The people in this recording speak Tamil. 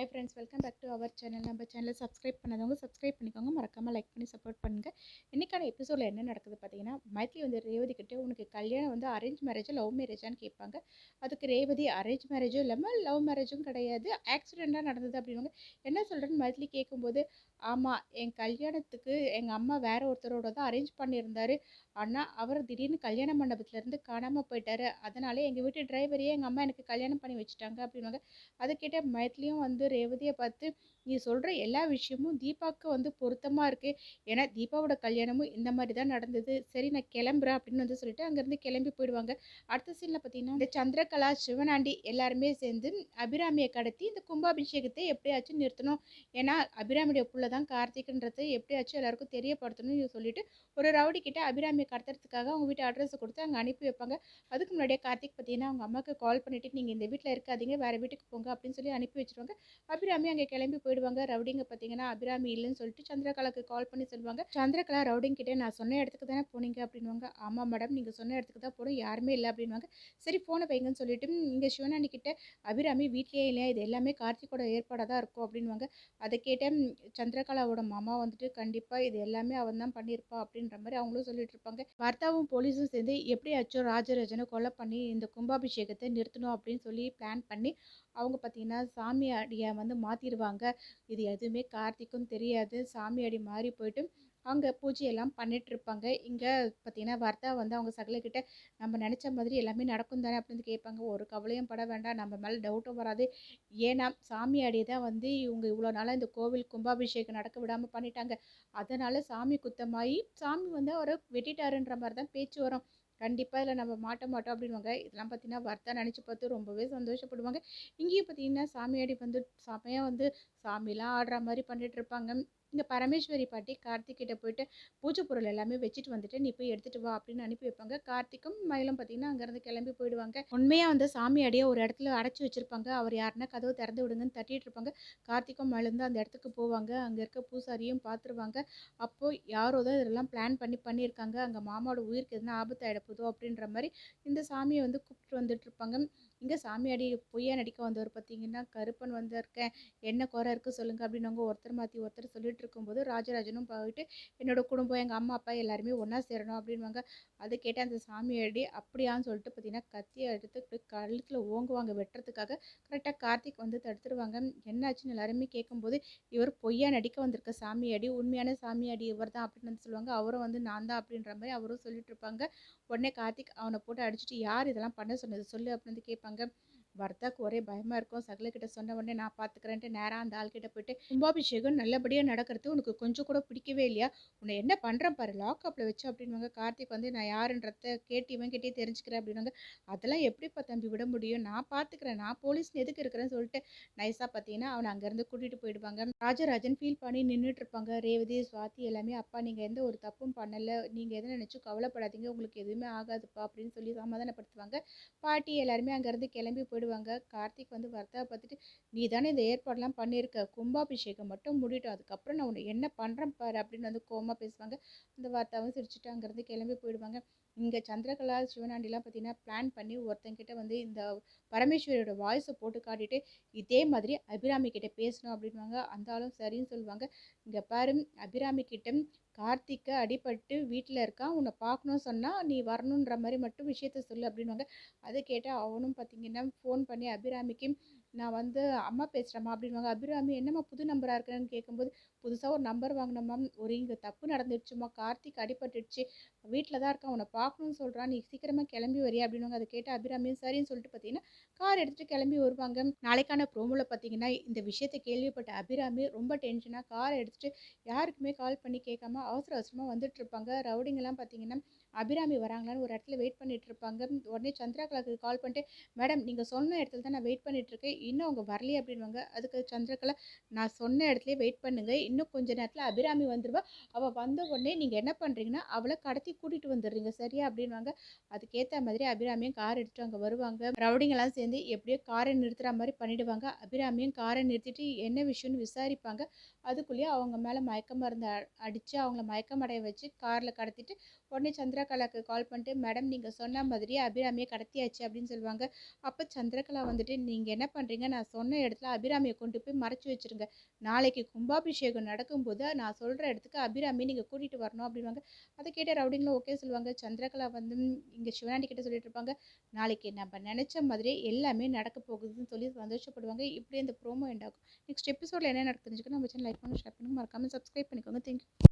Hi friends welcome back to our channel நம்ம சேனலை சப்ஸ்கிரைப் பண்ணாதவங்க சப்ஸ்கிரைப் பண்ணிக்கோங்க. மறக்காமல் லைக் பண்ணி சப்போர்ட் பண்ணுங்கள் இன்றைக்கான எபிசோடில் என்ன நடக்குது பார்த்தீங்கன்னா மைத்லி வந்து ரேவதி கிட்டே உனக்கு கல்யாணம் வந்து அரேஞ்ச் மேரேஜ் லவ் மேரேஜான்னு கேட்பாங்க. அதுக்கு ரேவதி அரேஞ்ச் மேரேஜும் இல்லாமல் லவ் மேரேஜும் கிடையாது. ஆக்சிடெண்ட்டாக நடந்தது அப்படின்னு என்ன சொல்கிறேன்னு மைத்லி கேட்கும்போது ஆமாம் என் கல்யாணத்துக்கு எங்கள் அம்மா வேற ஒருத்தரோட தான் அரேஞ்ச் பண்ணியிருந்தாரு. ஆனால் அவர் திடீர்னு கல்யாண மண்டபத்துலேருந்து காணாமல் போயிட்டாரு. அதனால எங்கள் வீட்டு டிரைவரையே எங்கள் அம்மா எனக்கு கல்யாணம் பண்ணி வச்சுட்டாங்க அப்படின்னாங்க அதை கேட்ட மைத்லியும் வந்து ரேவதியை பார்த்து நீ சொல்கிற எல்லா விஷயமும் தீபாவுக்கு வந்து பொருத்தமாக இருக்குது ஏன்னா தீபாவோட கல்யாணமும் இந்த மாதிரி தான் நடந்தது. சரி நான் கிளம்புறேன் அப்படின்னு வந்து சொல்லிட்டு அங்கேருந்து கிளம்பி போயிடுவாங்க. அடுத்த சீனில் பார்த்தீங்கன்னா இந்த சந்திரகலா சிவனாண்டி எல்லாருமே சேர்ந்து அபிராமியை கடத்தி இந்த கும்பாபிஷேகத்தை எப்படியாச்சும் நிறுத்தணும். ஏன்னா அபிராமியோட புள்ள தான் கார்த்திக்ன்றது எப்படியாச்சும் எல்லாருக்கும் தெரியப்படுத்தணும்னு சொல்லிட்டு ஒரு ரவுடி கிட்ட அபிராமியை கடத்துறதுக்காக அவங்க வீட்டு அட்ரஸ் கொடுத்து அங்கே அனுப்பி வைப்பாங்க. அதுக்கு முன்னாடியே கார்த்திக் பார்த்தீங்கன்னா அவங்க அம்மாவுக்கு கால் பண்ணிட்டு நீங்கள் இந்த வீட்டில் இருக்காதீங்க வேறு வீட்டுக்கு போங்க அப்படின்னு சொல்லி அனுப்பி வச்சிருவாங்க. அபிராமி அங்கே கிளம்பி போயிடுவாங்க. ரவுடிங்க பார்த்தீங்கன்னா அபிராமி இல்லைன்னு சொல்லிட்டு சந்திரகலாக்கு கால் பண்ணி சொல்லுவாங்க. சந்திரகலா ரவுடிங் கிட்டே நான் சொன்ன இடத்துக்கு தானே போனீங்க அப்படின்வாங்க ஆமாம் மேடம் நீங்கள் சொன்ன இடத்துக்கு தான் போனோம் யாருமே இல்லை அப்படின்வாங்க சரி ஃபோனை வைங்கன்னு சொல்லிட்டு இங்கே சிவனாண்டி கிட்ட அபிராமி வீட்லேயே இல்லையா இது எல்லாமே கார்த்திகோட ஏற்பாடாக தான் இருக்கும் அப்படின்வாங்க அதை கேட்டேன் சந்திர சந்திரகலாவோட மாமா வந்துட்டு கண்டிப்பாக இது எல்லாமே அவன் தான் பண்ணியிருப்பா அப்படின்ற மாதிரி அவங்களும் சொல்லிட்டு இருப்பாங்க. வர்த்தாவும் போலீஸும் சேர்ந்து எப்படியாச்சும் ராஜராஜனை கொலை பண்ணி இந்த கும்பாபிஷேகத்தை நிறுத்தணும் அப்படின்னு சொல்லி பிளான் பண்ணி அவங்க பார்த்தீங்கன்னா சாமியாடியை வந்து மாற்றிடுவாங்க இது எதுவுமே கார்த்திக்கும் தெரியாது. சாமியாடி மாறி போயிட்டு அங்கே பூஜையெல்லாம் பண்ணிகிட்ருப்பாங்க இருப்பாங்க இங்கே பார்த்தீங்கன்னா வர்தா வந்து அவங்க சகலக்கிட்ட நம்ம நினச்ச மாதிரி எல்லாமே நடக்கும் தானே? அப்படின்னு கேட்பாங்க. ஒரு கவலையும் பட வேண்டாம். நம்ம மேலே டவுட்டும் வராது. ஏன்னா சாமியாடி தான் வந்து இவங்க இவ்வளோ நாளாக இந்த கோவில் கும்பாபிஷேகம் நடக்க விடாமல் பண்ணிட்டாங்க. அதனால் சாமி குத்தமாகி சாமி வந்து அவரை வெட்டிட்டாருன்ற மாதிரி தான் பேச்சு வரும். கண்டிப்பாக இதில் நம்ம மாட்ட மாட்டோம் அப்படின்வாங்க இதெல்லாம் பார்த்தீங்கன்னா வர்த்தா நினச்சி பார்த்து ரொம்பவே சந்தோஷப்படுவாங்க. இங்கேயும் பார்த்தீங்கன்னா சாமியாடி வந்து செமையாக வந்து சாமிலாம் ஆடுற மாதிரி பண்ணிகிட்ருப்பாங்க இருப்பாங்க இங்கே பரமேஸ்வரி பாட்டி கார்த்திக்கிட்ட போயிட்டு பூஜை பொருள் எல்லாமே வச்சுட்டு வந்துட்டு நீ போய் எடுத்துட்டு வா அப்படின்னு அனுப்பி வைப்பாங்க. கார்த்திக்கும் மயிலும் பார்த்தீங்கன்னா அங்கேருந்து கிளம்பி போயிடுவாங்க. உண்மையாக வந்து சாமியாடியை ஒரு இடத்துல அடைச்சி வச்சிருப்பாங்க. அவர் யாருன்னா கதவு திறந்து விடுங்கன்னு தட்டிகிட்டு இருப்பாங்க. கார்த்திக்கும் மயிலும் தான் அந்த இடத்துக்கு போவாங்க. அங்கே இருக்க பூசாரியும் பார்த்துருவாங்க அப்போது யாரோ தான் இதெல்லாம் பிளான் பண்ணி பண்ணியிருக்காங்க. அங்கே மாமாவோட உயிருக்கு எதுனா ஆபத்தாயிட ஆகிடப்போதோ அப்படின்ற மாதிரி இந்த சாமியை வந்து கூப்பிட்டு வந்துட்டு இருப்பாங்க. இங்கே சாமியாடி பொய்யா நடிக்க வந்தவர் பார்த்தீங்கன்னா கருப்பன் வந்திருக்கேன் என்ன குறை இருக்குது சொல்லுங்கள் அப்படின்னு அவங்க ஒருத்தர் மாற்றி ஒருத்தர் சொல்லிட்டு இருக்கும்போது ராஜராஜனும் போயிட்டு என்னோட குடும்பம் எங்கள் அம்மா அப்பா எல்லாருமே ஒன்றா சேரணும் அப்படின்வாங்க அது கேட்டு அந்த சாமியாடி அப்படியான்னு சொல்லிட்டு பார்த்தீங்கன்னா கத்தியை எடுத்து கழுத்தில் ஓங்குவாங்க வெட்டுறதுக்காக. கரெக்டாக கார்த்திக் வந்து தடுத்துருவாங்க. என்னாச்சுன்னு எல்லாருமே கேட்கும்போது இவர் பொய்யா நடிக்க வந்திருக்க சாமியாடி உண்மையான சாமியாடி இவர் தான் அப்படின்னு வந்து சொல்லுவாங்க. அவரும் வந்து நான் தான் அப்படின்ற மாதிரி அவரும் சொல்லிட்டு இருப்பாங்க. உடனே கார்த்திக் அவனை போட்டு அடிச்சுட்டு யார் இதெல்லாம் பண்ண சொன்னது? சொல்லு அப்படின்னு வந்து கேட்பாங்க வர்தாக்கு ஒரே பயமாக இருக்கும். சகலக்கிட்ட சொன்ன உடனே நான் பார்த்துக்கிறேன்ட்டு நேராக அந்த ஆள்கிட்ட போயிட்டு கும்பாபிஷேகம் நல்லபடியாக நடக்கிறது உனக்கு கொஞ்சம் கூட பிடிக்கவே இல்லையா? உன்னை என்ன பண்ணுறேன் பாரு லாக்அப்பில் வச்சு அப்படின்வாங்க கார்த்திக் வந்து நான் யாருன்றத கேட்டு இவன் கிட்டே தெரிஞ்சுக்கிறேன் அப்படின்னாங்க அதெல்லாம் எப்படிப்பா தம்பி விட முடியும்? நான் பார்த்துக்கிறேன் நான் போலீஸ் எதுக்கு இருக்கிறேன்னு சொல்லிட்டு நைஸாக பார்த்தீங்கன்னா அவனை அங்கேருந்து கூட்டிகிட்டு போயிடுவாங்க. ராஜராஜன் ஃபீல் பண்ணி நின்றுட்டு இருப்பாங்க. ரேவதி சுவாதி எல்லாமே அப்பா நீங்கள் எந்த ஒரு தப்பும் பண்ணலை. நீங்கள் எதை நினச்சும் கவலைப்படாதீங்க. உங்களுக்கு எதுவுமே ஆகாதுப்பா அப்படின்னு சொல்லி சமாதானப்படுத்துவாங்க. பாட்டி எல்லாருமே அங்கேருந்து கிளம்பி போயிடுவாங்க. கார்த்திக் வந்து வர்த்தா பார்த்துட்டு நீ தானே இந்த ஏற்பாடெலாம் பண்ணியிருக்க. கும்பாபிஷேகம் மட்டும் முடிட்டோம் அதுக்கப்புறம் நான் உன்னை என்ன பண்ணுறேன் பாரு அப்படின்னு வந்து கோமா பேசுவாங்க. அந்த வார்த்தாவும் சிரிச்சுட்டு அங்கேருந்து கிளம்பி போயிடுவாங்க. இங்கே சந்திரகலா சிவனாண்டிலாம் பார்த்தீங்கன்னா பிளான் பண்ணி ஒருத்தங்கிட்ட வந்து இந்த பரமேஸ்வரியோட வாய்ஸை போட்டு காட்டிட்டு இதே மாதிரி அபிராமி கிட்டே பேசணும் அப்படின்வாங்க அந்த ஆளும் சரின்னு சொல்லுவாங்க. இங்கே பாரு அபிராமி கிட்ட கார்த்திக்கை அடிபட்டு வீட்டில் இருக்கான் உன்னை பார்க்கணும்னு சொன்னால் நீ வரணுன்ற மாதிரி மட்டும் விஷயத்த சொல்லு அப்படின்வாங்க அதை கேட்டால் அவனும் பார்த்தீங்கன்னா ஃபோன் பண்ணி அபிராமிக்கு நான் வந்து அம்மா பேசுகிறேம்மா அப்படின்வாங்க அபிராமி என்னம்மா புது நம்பராக இருக்கிறேன்னு கேட்கும்போது புதுசாக ஒரு நம்பர் வாங்கினம்மா ஒரு இங்கே தப்பு நடந்துடுச்சுமா கார்த்திக் அடிபட்டுடுச்சு வீட்டில் தான் இருக்கான். உன்னை பார்க்கணும்னு சொல்கிறான் நீ சீக்கிரமாக கிளம்பி வரியா? அப்படின்வாங்க அதை கேட்டு அபிராமியும் சரின்னு சொல்லிட்டு பார்த்தீங்கன்னா கார் எடுத்துகிட்டு கிளம்பி வருவாங்க. நாளைக்கான ப்ரோமோவில் பார்த்தீங்கன்னா இந்த விஷயத்தை கேள்விப்பட்ட அபிராமி ரொம்ப டென்ஷனாக காரை எடுத்துகிட்டு யாருக்குமே கால் பண்ணி கேட்காம அவசர அவசரமாக வந்துட்டு இருப்பாங்க ரவுடிங்கெல்லாம் பார்த்தீங்கன்னா அபிராமி வராங்களான்னு ஒரு இடத்துல வெயிட் பண்ணிட்டு இருப்பாங்க உடனே சந்திரகலாக்கு கால் பண்ணிட்டு மேடம் நீங்கள் சொன்ன இடத்துல தான் நான் வெயிட் பண்ணிட்டு இருக்கேன் இன்னும் அவங்க வரலையே அப்படின்வாங்க அதுக்கு சந்திரகலா நான் சொன்ன இடத்துல வெயிட் பண்ணுங்க. இன்னும் கொஞ்ச நேரத்தில் அபிராமி வந்துடுவா அவள் வந்த உடனே நீங்கள் என்ன பண்ணுறீங்கன்னா அவளை கடத்தி கூட்டிகிட்டு வந்துடுறீங்க. சரியா? அப்படின்வாங்க அதுக்கேற்ற மாதிரி அபிராமியும் கார் எடுத்துட்டு அங்கே வருவாங்க. ரவுடிங்கெல்லாம் சேர்ந்து எப்படியோ காரை நிறுத்துகிற மாதிரி பண்ணிடுவாங்க. அபிராமியும் காரை நிறுத்திட்டு என்ன விஷயம்னு விசாரிப்பாங்க. அதுக்குள்ளேயே அவங்க மேலே மயக்க மருந்து அடித்து அவங்கள மயக்கம் அடைய வச்சு காரில் கடத்திட்டு உடனே சந்திரகலாக்கு கால் பண்ணிட்டு மேடம் நீங்கள் சொன்ன மாதிரியே அபிராமியை கடத்தியாச்சு அப்படின்னு சொல்லுவாங்க. அப்போ சந்திரகலா வந்துட்டு நீங்கள் என்ன பண்ணுறீங்க நான் சொன்ன இடத்துல அபிராமியை கொண்டு போய் மறைச்சி வச்சுருங்க. நாளைக்கு கும்பாபிஷேகம் நடக்கும்போது நான் சொல்கிற இடத்துக்கு அபிராமி நீங்கள் கூட்டிகிட்டு வரணும் அப்படின்வாங்க அதை கேட்ட ரவுடிங்களும் ஓகே சொல்லுவாங்க. சந்திரகலா வந்து இங்கே சிவனாண்டி கிட்ட சொல்லிட்டு இருப்பாங்க. நாளைக்கு நம்ம நினச்ச மாதிரி எல்லாமே நடக்க போகுதுன்னு சொல்லி சந்தோஷப்படுவாங்க. இப்படி இந்த ப்ரோமோ எண்ட் ஆகும். நெக்ஸ்ட் எபிசோடில் என்ன நடக்குதுன்னு நம்ம சேனல் லைக் பண்ணி ஷேர் பண்ணி மறக்காமல் சப்ஸ்கிரைப் பண்ணிக்கோங்க. தேங்க்யூ